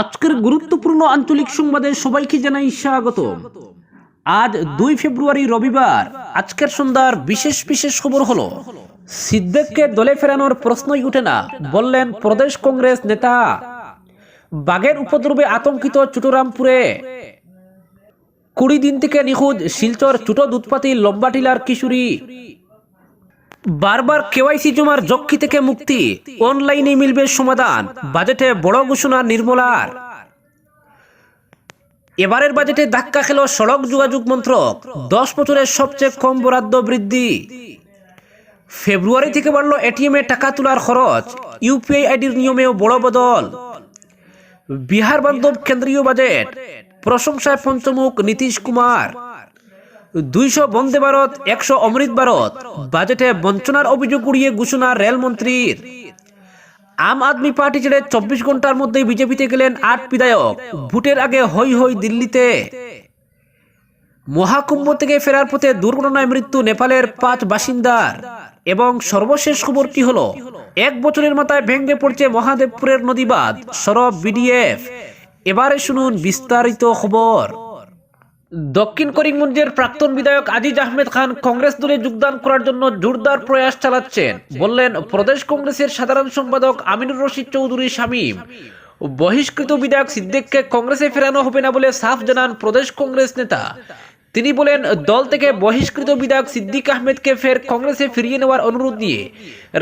আজকের গুরুত্বপূর্ণ আঞ্চলিক সংবাদে সবাইকে জানাই স্বাগত আজ দুই ফেব্রুয়ারি রবিবার, আজকের সন্ধ্যার বিশেষ বিশেষ খবর হলো, সিদ্দিককে দলে ফেরানোর প্রশ্নই উঠে না, বললেন প্রদেশ কংগ্রেস নেতা। বাঘের উপদ্রবে আতঙ্কিত চুটোরামপুরে কুড়ি দিন থেকে নিখোঁজ শিলচর চুটো দুধপাতি লম্বাটিলার কিশোরী। বারবার কেওয়াইসি জমার জক্কি থেকে মুক্তি। অনলাইনে মিলবে সমাধান। বাজেটে বড় ঘোষণা নির্মলার এবারের বাজেটে ধাক্কা খেল সড়ক যোগাযোগ মন্ত্রক। দশ বছরের সবচেয়ে কম বরাদ্দ বৃদ্ধি। ফেব্রুয়ারি থেকে বাড়লো এটিএমে টাকা তোলার খরচ। ইউপিআই আইডির নিয়মেও বড় বদল। বিহার বান্ধব কেন্দ্রীয় বাজেট। প্রশংসায় পঞ্চমুখ নীতিশ কুমার। দুইশো বন্দে ভারত, একশো অমৃত ভারত। বাজেটে বঞ্চনার অভিযোগ উড়িয়ে ঘোষণা রেলমন্ত্রীর। আম আদমি পার্টি ছেড়ে চব্বিশ ঘণ্টার মধ্যে বিজেপিতে গেলেন আট বিধায়ক। ভোটের আগে হই হই দিল্লিতে। মহাকুম্ভ থেকে ফেরার পথে দুর্ঘটনায় মৃত্যু নেপালের পাঁচ বাসিন্দার। এবং সর্বশেষ খবরটি হল, এক বছরের মাথায় ভেঙে পড়ছে মহাদেবপুরের নদীবাদ সরব বিডিএফ। এবারে শুনুন বিস্তারিত খবর। দক্ষিণ করিমগঞ্জের প্রাক্তন বিধায়ক আজিজ আহমেদ খান কংগ্রেস দলে যোগদান করার জন্য জোরদার প্রয়াস চালাচ্ছেন। বললেন, প্রদেশ কংগ্রেসের সাধারণ সম্পাদক আমিনুর রশিদ চৌধুরী শামীম, বহিষ্কৃত বিধায়ক সিদ্দিককে কংগ্রেসে ফেরানো হবে না বলে সাফ জানান প্রদেশ কংগ্রেস নেতা। তিনি বলেন, দল থেকে বহিষ্কৃত বিধায়ক সিদ্দিক আহমেদকে ফের কংগ্রেসে ফিরিয়ে নেওয়ার অনুরোধ নিয়ে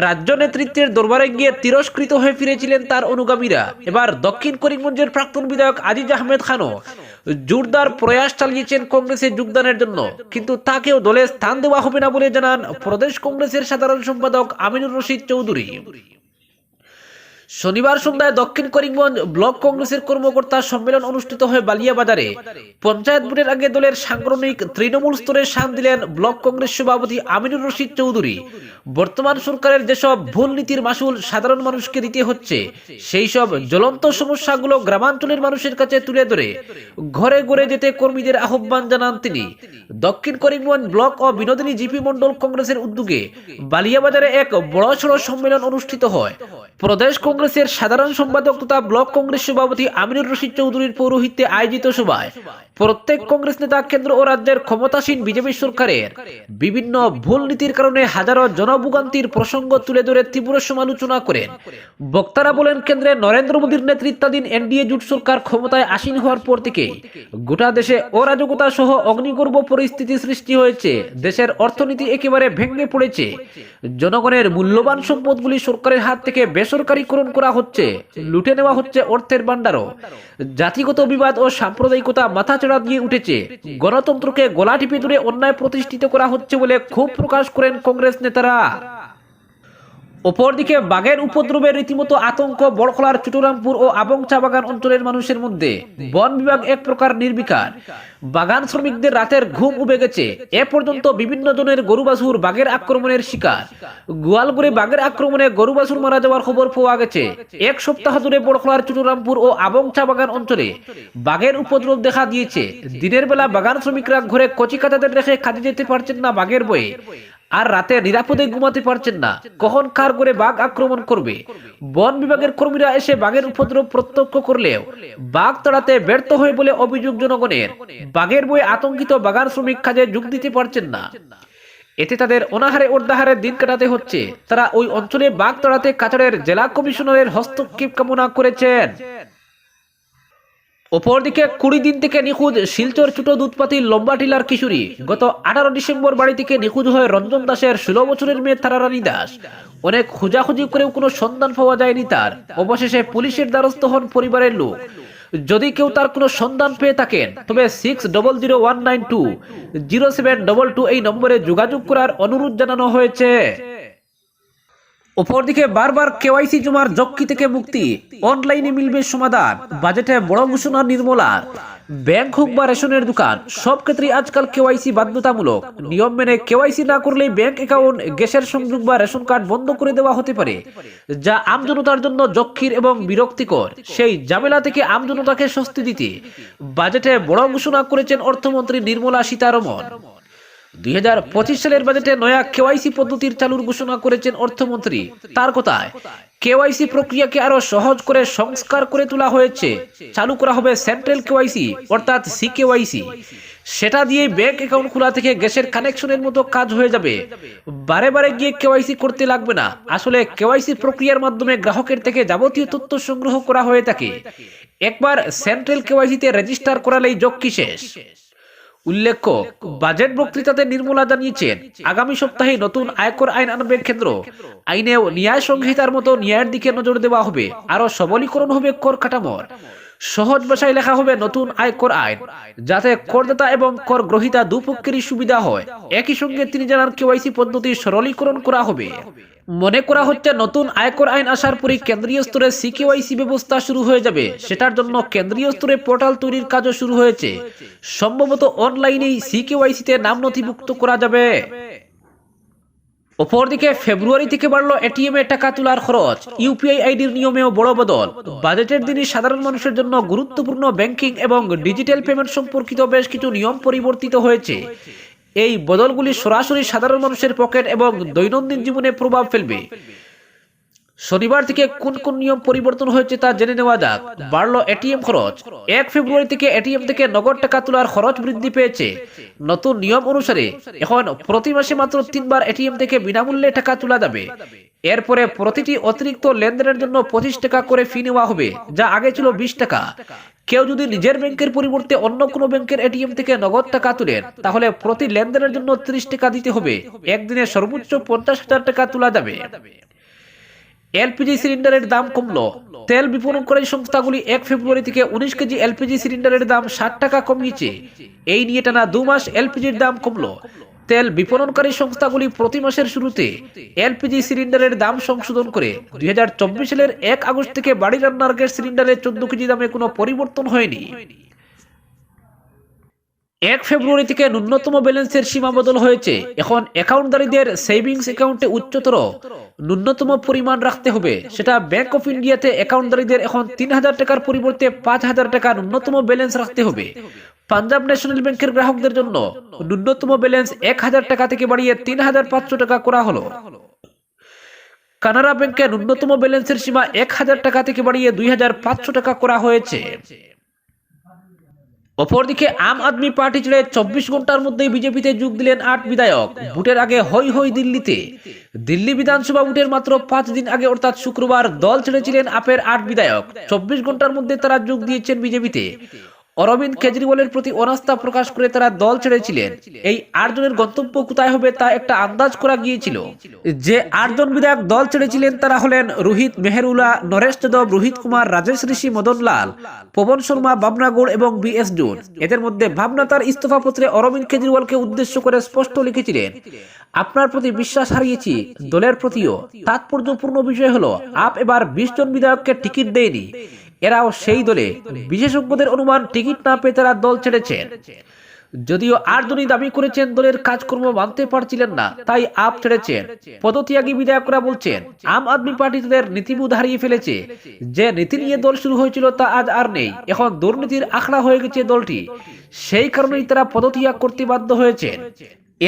রাজ্য নেতৃত্বের দরবারে গিয়ে তিরস্কৃত হয়ে ফিরেছিলেন তার অনুগামীরা। এবার দক্ষিণ করিমগঞ্জের প্রাক্তন বিধায়ক আজিজ আহমেদ খানও জোরদার প্রয়াস চালিয়েছেন কংগ্রেসে যোগদানের জন্য। কিন্তু তাকেও দলে স্থান দেওয়া হবে না বলে জানান প্রদেশ কংগ্রেসের সাধারণ সম্পাদক আমিনুর রশিদ চৌধুরী। শনিবার সন্ধ্যায় দক্ষিণ করিমগঞ্জ ব্লক কংগ্রেসের কর্মকর্তা সম্মেলন অনুষ্ঠিত হয় বালিয়াবাজারে। পঞ্চায়েত ভোটের আগে দলের সাংগঠনিক তৃণমূল স্তরে সান দিলেন ব্লক কংগ্রেস সভাপতি আমিনুর রশিদ চৌধুরী। বর্তমান সরকারের যেসব ভুল নীতির মাসুল সাধারণ মানুষকে দিতে হচ্ছে, সেই সব জ্বলন্ত সমস্যাগুলো গ্রামাঞ্চলের মানুষের কাছে তুলে ধরে। ঘরে ঘরে যেতে কর্মীদের আহ্বান জানান তিনি। দক্ষিণ করিমগঞ্জ ব্লক ও বিনোদিনী জিপি মন্ডল কংগ্রেসের উদ্যোগে বালিয়াবাজারে এক বড়সড় সম্মেলন অনুষ্ঠিত হয়। প্রদেশ কংগ্রেসের সাধারণ সম্পাদক তথা ব্লক কংগ্রেস সভাপতি আমিনুর রশিদ চৌধুরীর পৌরোহিত্যে আয়োজিত সভায়। প্রত্যেক কংগ্রেস নেতা, কেন্দ্র ও রাজ্যের ক্ষমতাসীন বিজেপি সরকারের বিভিন্ন ভুল নীতির কারণে হাজারো জনভোগান্তির প্রসঙ্গ তুলে ধরে তীব্র সমালোচনা করেন। বক্তারা বলেন, কেন্দ্রে নরেন্দ্র মোদীর নেতৃত্বাধীন এনডিএ জোট সরকার ক্ষমতায় আসীন হওয়ার পর থেকে গোটা দেশে অরাজকতা সহ অগ্নিগর্ভ পরিস্থিতি সৃষ্টি হয়েছে। দেশের অর্থনীতি একেবারে ভেঙে পড়েছে। জনগণের মূল্যবান সম্পদগুলি সরকারের হাত থেকে বেসরকারীকরণ করা হচ্ছে, লুটে নেওয়া হচ্ছে অর্থের ভান্ডারও জাতিগত বিবাদ ও সাম্প্রদায়িকতা মাথাচড়া দিয়ে উঠেছে। গণতন্ত্রকে গলা টিপে ধরে অন্যায় প্রতিষ্ঠিত করা হচ্ছে বলে ক্ষোভ প্রকাশ করেন কংগ্রেস নেতারা। অপরদিকে বাঘের উপদ্রবে রীতিমতো আতঙ্ক, বড়খলার চুটুরামপুর ও আবং চা বাগান অঞ্চলের মানুষের মধ্যে বন বিভাগ এক প্রকার নির্বিকার। বাগান শ্রমিকদের রাতের ঘুম উবে গেছে। এ পর্যন্ত বিভিন্ন জনের গরু বাছুর বাঘের আক্রমণের শিকার। গোয়ালগুড়ে বাঘের আক্রমণে গরু বাছুর মারা যাওয়ার খবর পাওয়া গেছে। এক সপ্তাহ ধরে বড়খলার চুটুরামপুর ও আবং চা বাগান অঞ্চলে বাঘের উপদ্রব দেখা দিয়েছে। দিনের বেলা বাগান শ্রমিকরা ঘরে কচি কাতাদের রেখে কাজে যেতে পারছেন না বাঘের বয়ে। আর রাতে নিরাপদে ঘুমাতে পারছেন না। কখন কার করে বাঘ আক্রমণ করবে? বন বিভাগের কর্মীরা এসে বাঘের উপদ্রব প্রত্যক্ষ করলেও বাঘ তাড়াতে ব্যর্থ হয়ে বলে অভিযোগ জনগণের। বাঘের বয়ে আতঙ্কিত বাগান শ্রমিক কাজে যোগ দিতে পারছেন না। এতে তাদের অনাহারে অর্ধাহারে দিন কাটাতে হচ্ছে। তারা ওই অঞ্চলে বাঘ তাড়াতে কাছাড়ের জেলা কমিশনারের হস্তক্ষেপ কামনা করেছেন। অপরদিকে কুড়ি দিন থেকে নিখোঁজ শিলচর ছোট দুধপাতি লম্বা টিলার কিশোরী। গত আঠারো ডিসেম্বর বাড়ি থেকে নিখোঁজ হয় রঞ্জন দাসের ষোলো বছরের মেয়ে তারারানী দাস। অনেক খোঁজাখুঁজি করেও কোনো সন্ধান পাওয়া যায়নি তার। অবশেষে পুলিশের দ্বারস্থ হন পরিবারের লোক। যদি কেউ তার কোনো সন্ধান পেয়ে থাকেন, তবে six double zero one nine two zero seven double two এই নম্বরে যোগাযোগ করার অনুরোধ জানানো হয়েছে। অপরদিকে বারবার কেওয়াইসি জমার জক্কি থেকে মুক্তি। অনলাইনে মিলবে সমাধান বাজেটে বড় ঘোষণা নির্মলার ব্যাংক হোক বা রেশনের দোকান, সব ক্ষেত্রে আজকাল কেওয়াইসি বাধ্যতামূলক। নিয়ম মেনে কেওয়াইসি না করলে ব্যাংক অ্যাকাউন্ট, গ্যাসের সংযোগ বা রেশন কার্ড বন্ধ করে দেওয়া হতে পারে, যা আমজনতার জন্য যক্ষীর এবং বিরক্তিকর। সেই ঝামেলা থেকে আমজনতাকে স্বস্তি দিতে। বাজেটে বড় ঘোষণা করেছেন অর্থমন্ত্রী নির্মলা সীতারমন। দুই সালের বাজেটে নয়া কেওয়াইসি পদ্ধতির চালুর ঘোষণা করেছেন অর্থমন্ত্রী। তার কথায়? কেওয়াইসি প্রক্রিয়াকে আরও সহজ করে সংস্কার করে তোলা হয়েছে। চালু করা হবে সেন্ট্রাল কেওয়াইসি অর্থাৎ সি কেওয়াইসি সেটা দিয়ে ব্যাংক অ্যাকাউন্ট খোলা থেকে গ্যাসের কানেকশনের মতো কাজ হয়ে যাবে। বারে বারে গিয়ে কেওয়াইসি করতে লাগবে না। আসলে কেওয়াইসি প্রক্রিয়ার মাধ্যমে গ্রাহকের থেকে যাবতীয় তথ্য সংগ্রহ করা হয়ে থাকে। একবার সেন্ট্রাল কেওয়াইসিতে রেজিস্টার করালেই যোগ কি শেষ। উল্লেখ্য বাজেট বক্তৃতাতে নির্মলা জানিয়েছেন আগামী সপ্তাহে নতুন আয়কর আইন আনবে কেন্দ্র আইনেও ন্যায় সংহিতার মতো ন্যায়ের দিকে নজর দেওয়া হবে। আরও সবলীকরণ হবে কর কাঠামোর। সহজ ভাষায় লেখা হবে নতুন আয়কর আইন, যাতে করদাতা এবং কর গ্রহীতা দুপক্ষেরই সুবিধা হয়। একই সঙ্গে তিনি জানান, কেওয়াইসি পদ্ধতি সরলীকরণ করা হবে। মনে করা হচ্ছে, নতুন আয়কর আইন আসার পরই কেন্দ্রীয় স্তরে সিকেওয়াইসি ব্যবস্থা শুরু হয়ে যাবে। সেটার জন্য কেন্দ্রীয় স্তরে পোর্টাল তৈরির কাজও শুরু হয়েছে। সম্ভবত অনলাইনেই সিকেওয়াইসিতে নাম নথিভুক্ত করা যাবে। অপরদিকে ফেব্রুয়ারি থেকে বাড়লো এটিএম এ টাকা তোলার খরচ। ইউপিআই আইডির নিয়মেও বড় বদল। বাজেটের দিনে সাধারণ মানুষের জন্য গুরুত্বপূর্ণ ব্যাংকিং এবং ডিজিটাল পেমেন্ট সম্পর্কিত বেশ কিছু নিয়ম পরিবর্তিত হয়েছে। এই বদলগুলি সরাসরি সাধারণ মানুষের পকেট এবং দৈনন্দিন জীবনে প্রভাব ফেলবে। শনিবার থেকে কোন কোন নিয়ম পরিবর্তন হয়েছে তা জেনে নেওয়া যাক। বাড়লো এটিএম খরচ। এক ফেব্রুয়ারি থেকে এটিএম থেকে নগদ টাকা তোলার খরচ বৃদ্ধি পেয়েছে। নতুন নিয়ম অনুসারে এখন প্রতি মাসে মাত্র তিনবার এটিএম থেকে বিনামূল্যে টাকা তোলা যাবে। এরপরে প্রতিটি অতিরিক্ত লেনদেনের জন্য পঁচিশ টাকা করে ফি নেওয়া হবে, যা আগে ছিল বিশ টাকা। কেউ যদি নিজের ব্যাংকের পরিবর্তে অন্য কোনো ব্যাংকের এটিএম থেকে নগদ টাকা তুলেন, তাহলে প্রতি লেনদেনের জন্য ত্রিশ টাকা দিতে হবে। একদিনে সর্বোচ্চ পঞ্চাশ হাজার টাকা তোলা যাবে। এলপিজি সিলিন্ডারের দাম কমলো। তেল বিপণনকারী সংস্থাগুলি এক ফেব্রুয়ারি থেকে উনিশ কেজি এলপিজি সিলিন্ডারের দাম ষাট টাকা কমিয়েছে। এই নিয়ে টানা দু মাস এলপিজির দাম কমলো। তেল বিপণনকারী সংস্থাগুলি প্রতি মাসের শুরুতে এলপিজি সিলিন্ডারের দাম সংশোধন করে দুই হাজার চব্বিশ সালের এক আগস্ট থেকে বাড়ি রান্নার গ্যাস সিলিন্ডারের চোদ্দ কেজি দামে কোনো পরিবর্তন হয়নি। এক ফেব্রুয়ারি থেকে ন্যূনতম ব্যালেন্সের সীমা বদল হয়েছে। এখন অ্যাকাউন্টদারীদের সেভিংস অ্যাকাউন্টে উচ্চতর, ন্যূনতম পরিমাণ রাখতে হবে। সেটা ব্যাংক অফ ইন্ডিয়াতে অ্যাকাউন্টদারীদের এখন তিন হাজার টাকার পরিবর্তে পাঁচ হাজার টাকা ন্যূনতম ব্যালেন্স রাখতে হবে। পাঞ্জাব ন্যাশনাল ব্যাংকের গ্রাহকদের জন্য ন্যূনতম ব্যালেন্স এক হাজার টাকা থেকে বাড়িয়ে তিন হাজার পাঁচশো টাকা করা হলো। কানাড়া ব্যাংকে ন্যূনতম ব্যালেন্সের সীমা এক হাজার টাকা থেকে বাড়িয়ে দুই হাজার পাঁচশো টাকা করা হয়েছে। অপরদিকে আম আদমি পার্টি ছেড়ে চব্বিশ ঘণ্টার মধ্যে বিজেপিতে যোগ দিলেন আট বিধায়ক। ভোটের আগে হই হই দিল্লিতে। দিল্লি বিধানসভা ভোটের মাত্র পাঁচ দিন আগে অর্থাৎ শুক্রবার দল ছেড়েছিলেন আপের আট বিধায়ক। চব্বিশ ঘণ্টার মধ্যে তারা যোগ দিয়েছেন বিজেপিতে। অরবিন্দ কেজরিওয়ালের প্রতি অনাস্থা প্রকাশ করে তারা দল ছেড়েছিলেন। এই আটজনের গন্তব্য কোথায় হবে তা একটা আন্দাজ করা গিয়েছিল। যে আটজন বিধায়ক দল ছেড়েছিলেন তারা হলেন রোহিত মেহরুলা, নরেশ যাদব, রোহিত কুমার, রাজেশ ঋষি, মদন লাল, পবন শর্মা বাবনা গৌড় এবং বি এস জোন। এদের মধ্যে ভাবনা তার ইস্তফাপত্রে অরবিন্দ কেজরিওয়ালকে উদ্দেশ্য করে স্পষ্ট লিখেছিলেন, আপনার প্রতি বিশ্বাস হারিয়েছি, দলের প্রতিও। তাৎপর্যপূর্ণ বিষয় হলো, আপ এবার বিশ জন বিধায়ককে টিকিট দেয়নি। এরাও সেই দলে বিশেষজ্ঞদের অনুমান টিকিট না পেয়ে তারা দল ছেড়েছেন। যদিও আটজনই দাবি করেছেন দলের কাজকর্ম মানতে পারছিলেন না, তাই আপ ছেড়েছেন। পদত্যাগী বিধায়করা বলছেন, আম আদমি পার্টি তাদের নীতিবোধ হারিয়ে ফেলেছে। যে নীতি নিয়ে দল শুরু হয়েছিল তা আজ আর নেই। এখন দুর্নীতির আখড়া হয়ে গেছে দলটি। সেই কারণেই তারা পদত্যাগ করতে বাধ্য হয়েছেন।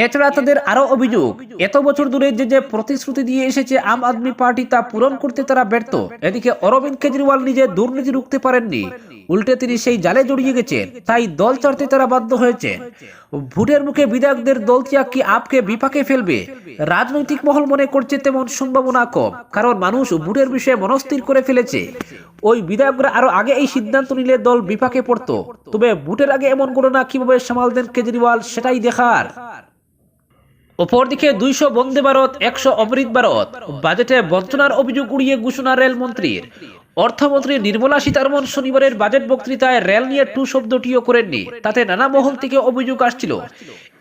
এছাড়া তাদের আরও অভিযোগ, এত বছর ধরে যে যে প্রতিশ্রুতি দিয়ে এসেছে আম আদমি পার্টি তা পূরণ করতে তারা ব্যর্থ। এদিকে অরবিন্দ কেজরিওয়াল নিজে দুর্নীতি রুখতে পারেননি। উল্টে তিনি সেই জালে জড়িয়ে গেছেন, তাই দল ছাড়তে তারা বাধ্য হয়েছে। ভোটের মুখে বিধায়কদের দল ত্যাগ কি আপকে বিপাকে ফেলবে? রাজনৈতিক মহল মনে করছে তেমন সম্ভাবনা কম, কারণ মানুষ ভোটের বিষয়ে মনস্থির করে ফেলেছে। ওই বিধায়করা আরও আগে এই সিদ্ধান্ত নিলে দল বিপাকে পড়তো, তবে ভোটের আগে এমন ঘটনা কীভাবে সামাল দেন কেজরিওয়াল সেটাই দেখার। অপরদিকে দুইশো বন্দে ভারত, একশো অমৃত ভারত। বাজেটে বঞ্চনার অভিযোগ উড়িয়ে ঘোষণা রেলমন্ত্রীর। অর্থমন্ত্রী নির্মলা সীতারমন শনিবারের বাজেট বক্তৃতায় রেল নিয়ে টু শব্দটিও করেননি। তাতে নানা মহল থেকে অভিযোগ আসছিল।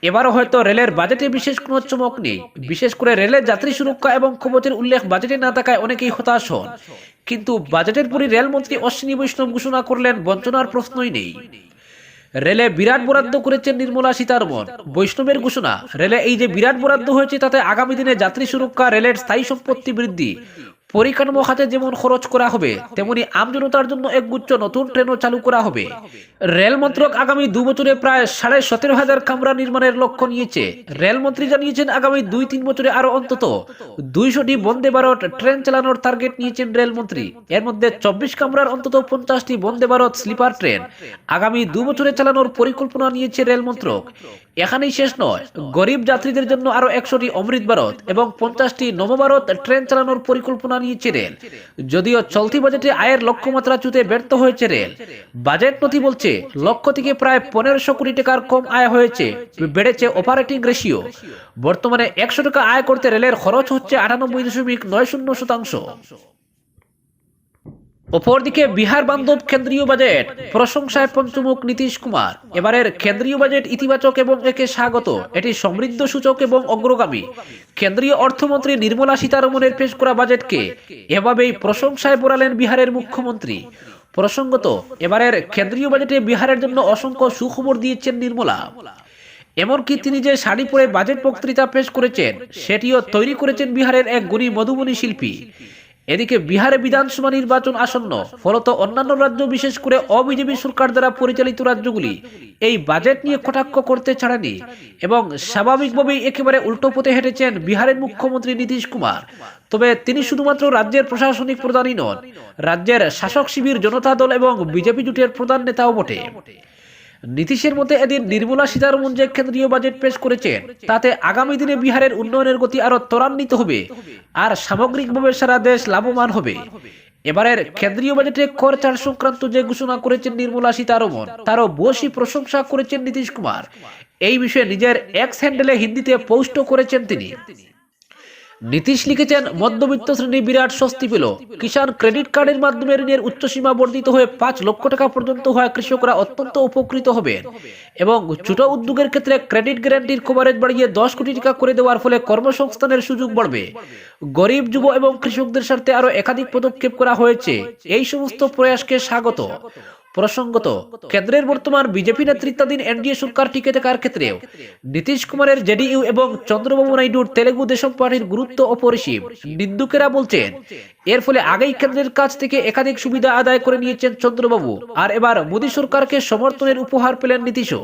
এবারও হয়তো রেলের বাজেটে বিশেষ কোনো চমক নেই। বিশেষ করে রেলের যাত্রী সুরক্ষা এবং ক্ষমতের উল্লেখ বাজেটে না থাকায় অনেকেই হতাশ হন। কিন্তু বাজেটের পরই রেলমন্ত্রী অশ্বিনী বৈষ্ণব ঘোষণা করলেন, বঞ্চনার প্রশ্নই নেই। রেলে বিরাট বরাদ্দ করেছেন নির্মলা সীতারমন। বৈষ্ণবের ঘোষণা, রেলে এই যে বিরাট বরাদ্দ হয়েছে, তাতে আগামী দিনে যাত্রী সুরক্ষা, রেলের স্থায়ী সম্পত্তি বৃদ্ধি। পরিকাঠামো খাতে যেমন খরচ করা হবে, তেমনি আমজনতার জন্য এক গুচ্ছ নতুন ট্রেনও চালু করা হবে। রেল মন্ত্রক আগামী দু বছরে প্রায় সাড়ে সতেরো হাজার কামরা নির্মাণের লক্ষ্য নিয়েছে। রেলমন্ত্রী জানিয়েছেন, আগামী দুই তিন বছরে আরও অন্তত দুইশোটি বন্দে ভারত ট্রেন চালানোর টার্গেট নিয়েছেন রেলমন্ত্রী। এর মধ্যে চব্বিশ কামরার অন্তত পঞ্চাশটি বন্দে ভারত স্লিপার ট্রেন আগামী দু বছরে চালানোর পরিকল্পনা নিয়েছে রেল মন্ত্রক এখানেই শেষ নয়, গরিব যাত্রীদের জন্য আরও একশোটি অমৃত ভারত এবং পঞ্চাশটি নবভারত ট্রেন চালানোর পরিকল্পনা নিয়েছে রেল যদিও চলতি বাজেটে আয়ের লক্ষ্যমাত্রা চুতে ব্যর্থ হয়েছে রেল। বাজেট নথি বলছে, লক্ষ্য থেকে প্রায় পনেরোশো কোটি টাকার কম আয় হয়েছে, বেড়েছে অপারেটিং রেশিও বর্তমানে একশো টাকা আয় করতে রেলের খরচ হচ্ছে আটানব্বই দশমিক নয় শূন্য শতাংশ। অপরদিকে বিহার বান্ধব কেন্দ্রীয় বাজেট, প্রশংসায় পঞ্চমুখ নীতিশ কুমার। এবারের কেন্দ্রীয় বাজেট ইতিবাচক এবং একে স্বাগত। এটি সমৃদ্ধ সূচক এবং অগ্রগামী। কেন্দ্রীয় অর্থমন্ত্রী নির্মলা সীতারমনের পেশ করা বাজেটকে এভাবেই প্রশংসায় বোড়ালেন বিহারের মুখ্যমন্ত্রী। প্রসঙ্গত, এবারের কেন্দ্রীয় বাজেটে বিহারের জন্য অসংখ্য সুখবর দিয়েছেন নির্মলা। এমনকি তিনি যে শাড়ি পরে বাজেট বক্তৃতা পেশ করেছেন, সেটিও তৈরি করেছেন বিহারের এক গুণী মধুবনী শিল্পী। এদিকে বিহারে বিধানসভা নির্বাচন আসন্ন। ফলত অন্যান্য রাজ্য বিশেষ করে অবিজেপি সরকার দ্বারা পরিচালিত রাজ্যগুলি এই বাজেট নিয়ে কটাক্ষ করতে ছাড়েনি এবং স্বাভাবিকভাবেই একেবারে উল্টো পথে হেঁটেছেন বিহারের মুখ্যমন্ত্রী নীতিশ কুমার। তবে তিনি শুধুমাত্র রাজ্যের প্রশাসনিক প্রধানই নন, রাজ্যের শাসক শিবির, জনতা দল এবং বিজেপি জোটের প্রধান নেতাও বটে। নীতিশের মতে এদিন নির্মলা সীতারমন যে কেন্দ্রীয় বাজেট পেশ করেছেন তাতে আগামী দিনে বিহারের উন্নয়নের গতি আরও ত্বরান্বিত হবে আর সামগ্রিকভাবে সারা দেশ লাভবান হবে। এবারের কেন্দ্রীয় বাজেটে কর চার সংক্রান্ত যে ঘোষণা করেছেন নির্মলা সীতারমন তারও বসি প্রশংসা করেছেন নীতিশ কুমার। এই বিষয়ে নিজের এক্স হ্যান্ডেলে হিন্দিতে পোস্ট করেছেন তিনি। নীতিশ লিখেছেন, মধ্যবিত্ত শ্রেণি বিরাট স্বস্তি পেল। কিষাণ ক্রেডিট কার্ডের মাধ্যমে ঋণের উচ্চসীমা বর্ধিত হয়ে পাঁচ লক্ষ টাকা পর্যন্ত হওয়া কৃষকরা অত্যন্ত উপকৃত হবেন। এবং ছোট উদ্যোগের ক্ষেত্রে ক্রেডিট গ্যারান্টির কভারেজ বাড়িয়ে দশ কোটি টাকা করে দেওয়ার ফলে কর্মসংস্থানের সুযোগ বাড়বে। গরিব, যুব এবং কৃষকদের স্বার্থে আরও একাধিক পদক্ষেপ করা হয়েছে। এই সমস্ত প্রয়াসকে স্বাগত। প্রসঙ্গত কেন্দ্রের বর্তমান বিজেপি নেতৃত্বাধীন এনডিএ সরকার টিকে থাকার ক্ষেত্রেও নীতিশ কুমারের জেডিইউ এবং চন্দ্রবাবু নাইডুর তেলেগু দেশম পার্টির গুরুত্ব অপরিসীম। নিন্দুকেরা বলছেন এর ফলে আগেই কেন্দ্রের কাছ থেকে একাধিক সুবিধা আদায় করে নিয়েছেন চন্দ্রবাবু। আর এবার মোদী সরকারকে সমর্থনের উপহার পেলেন নীতিশও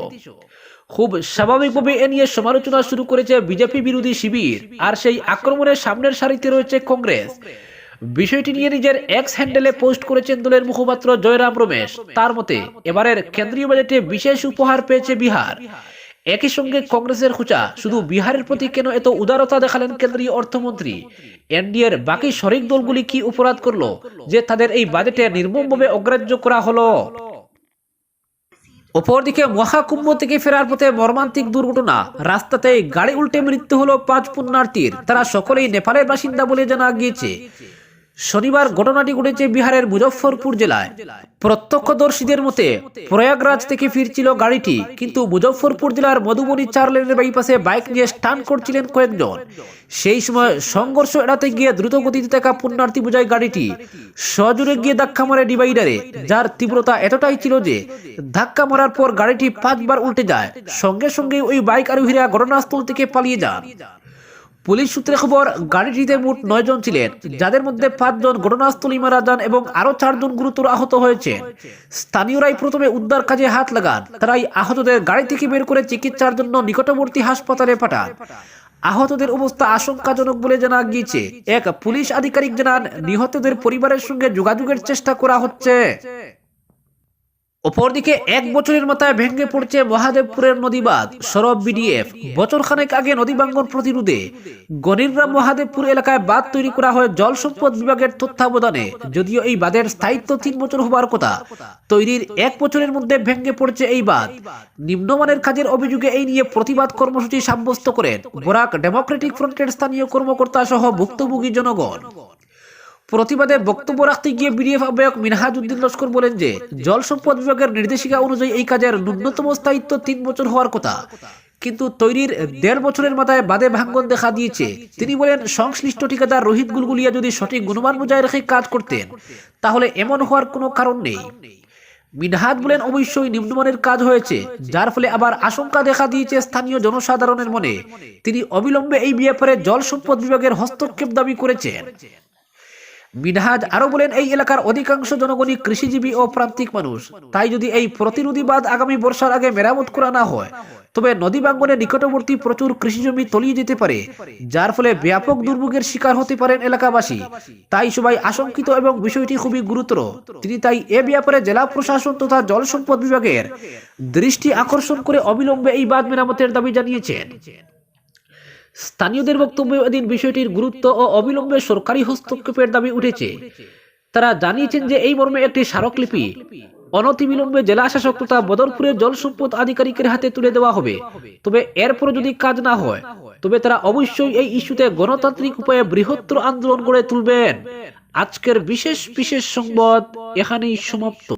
খুব স্বাভাবিকভাবে এ নিয়ে সমালোচনা শুরু করেছে বিজেপি বিরোধী শিবির। আর সেই আক্রমণের সামনের সারিতে রয়েছে কংগ্রেস। বিষয়টি নিয়ে নিজের এক্স হ্যান্ডেলে পোস্ট করেছেন দলের মুখপাত্র জয়রাম রমেশ। তার মতে, এবারের কেন্দ্রীয় বাজেটে বিশেষ উপহার পেয়েছে বিহার। একই সঙ্গে কংগ্রেসের খুচা, শুধু বিহারের প্রতি কেন এত উদারতা দেখালেন কেন্দ্রীয় অর্থমন্ত্রী? এনডিএর বাকি শরিক দলগুলি কি অপরাধ করল, যে তাদের এই বাজেটে নির্মমভাবে অগ্রাহ্য করা হলো? অপরদিকে মহাকুম্ভ থেকে ফেরার পথে মর্মান্তিক দুর্ঘটনা রাস্তাতে গাড়ি উল্টে মৃত্যু হলো পাঁচ পুণ্যার্থীর। তারা সকলেই নেপালের বাসিন্দা বলে জানা গিয়েছে। শনিবার ঘটনাটি ঘটেছে বিহারের মুজফ্ফরপুর জেলায়। প্রত্যক্ষদর্শীদের মতে প্রয়াগরাজ থেকে ফিরছিল গাড়িটি, কিন্তু মুজফ্ফরপুর জেলার মধুবনী চার লেনের বাইপাসে বাইক নিয়ে স্টান করছিলেন কয়েকজন। সেই সময় সংঘর্ষ এড়াতে গিয়ে দ্রুত গতিতে থাকা পুণ্যার্থী বোঝায় গাড়িটি সজোরে গিয়ে ধাক্কা মারে ডিভাইডারে, যার তীব্রতা এতটাই ছিল যে ধাক্কা মারার পর গাড়িটি পাঁচবার উল্টে যায়। সঙ্গে সঙ্গে ওই বাইক আরোহীরা ঘটনাস্থল থেকে পালিয়ে যান। পুলিশ সূত্রে খবর, গাড়িটিতে মোট নয় জন ছিলেন, যাদের মধ্যে পাঁচজন ঘটনাস্থলে মারা যান এবং আরও চারজন গুরুতর আহত হয়েছে। স্থানীয়রাই প্রথমে উদ্ধার কাজে হাত লাগান, তারাই আহতদের গাড়ি থেকে বের করে চিকিৎসার জন্য নিকটবর্তী হাসপাতালে পাঠান। আহতদের অবস্থা আশঙ্কাজনক বলে জানা গিয়েছে। এক পুলিশ আধিকারিক জানান, নিহতদের পরিবারের সঙ্গে যোগাযোগের চেষ্টা করা হচ্ছে। অপরদিকে এক বছরের মাথায় ভেঙে পড়ছে মহাদেবপুরের নদীবাঁধ, সরব বিডিএফ বছর খানেক আগে নদী ভাঙ্গন প্রতিরোধে গণিরগ্রাম মহাদেবপুর এলাকায় বাঁধ তৈরি করা হয় জল সম্পদ বিভাগের তত্ত্বাবধানে, যদিও এই বাঁধের স্থায়িত্ব তিন বছর হবার কথা। তৈরির এক বছরের মধ্যে ভেঙে পড়ছে এই বাঁধ। নিম্নমানের কাজের অভিযোগে এই নিয়ে প্রতিবাদ কর্মসূচি সাব্যস্ত করেন বরাক ডেমোক্রেটিক ফ্রন্টের স্থানীয় কর্মকর্তা সহ ভুক্তভোগী জনগণ। প্রতিবাদে বক্তব্য রাখতে গিয়ে বিডিএফ আহ্বায়ক মিনহাজউদ্দিন লস্কর বলেন যে, জল সম্পদ বিভাগের নির্দেশিকা অনুযায়ী এই কাজের ন্যূনতম স্থায়িত্ব তিন বছর হওয়ার কথা। কিন্তু তৈরির দেড় বছরের মাথায় বাদে ভাঙ্গন দেখা দিয়েছে। তিনি বলেন, সংশ্লিষ্ট ঠিকাদার রোহিত গুলগুলিয়া যদি সঠিক গুণমান বজায় রেখে কাজ করতেন, তাহলে এমন হওয়ার কোনো কারণ নেই। মিনহাজ বলেন, অবশ্যই নিম্নমানের কাজ হয়েছে, যার ফলে আবার আশঙ্কা দেখা দিয়েছে স্থানীয় জনসাধারণের মনে। তিনি অবিলম্বে এই ব্যাপারে জল সম্পদ বিভাগের হস্তক্ষেপ দাবি করেছেন। মিনহাজ আরও বলেন, এই এলাকার অধিকাংশ জনগণই কৃষিজীবী ও প্রান্তিক মানুষ। তাই যদি এই প্রতিনদী বাঁধ আগামী বর্ষার আগে মেরামত করা না হয়, তবে নদী বাঙ্গনের নিকটবর্তী প্রচুর কৃষিজমি তলিয়ে যেতে পারে, যার ফলে ব্যাপক দুর্ভোগের শিকার হতে পারেন এলাকাবাসী। তাই সবাই আশঙ্কিত এবং বিষয়টি খুবই গুরুতর। তিনি তাই এ ব্যাপারে জেলা প্রশাসন তথা জল সম্পদ বিভাগের দৃষ্টি আকর্ষণ করে অবিলম্বে এই বাঁধ মেরামতের দাবি জানিয়েছেন। স্থানীয়দের বক্তব্যে এদিন বিষয়টির গুরুত্ব ও অবিলম্বে সরকারি হস্তক্ষেপের দাবি উঠেছে। তারা জানিয়েছেন যে এই মর্মে একটি স্মারকলিপি। অনতিবিলম্বে জেলা শাসক তথা বদরপুরের জল সম্পদ আধিকারিকের হাতে তুলে দেওয়া হবে। তবে এরপর যদি কাজ না হয়, তবে তারা অবশ্যই এই ইস্যুতে গণতান্ত্রিক উপায়ে বৃহত্তর আন্দোলন গড়ে তুলবেন। আজকের বিশেষ বিশেষ সংবাদ এখানেই সমাপ্ত।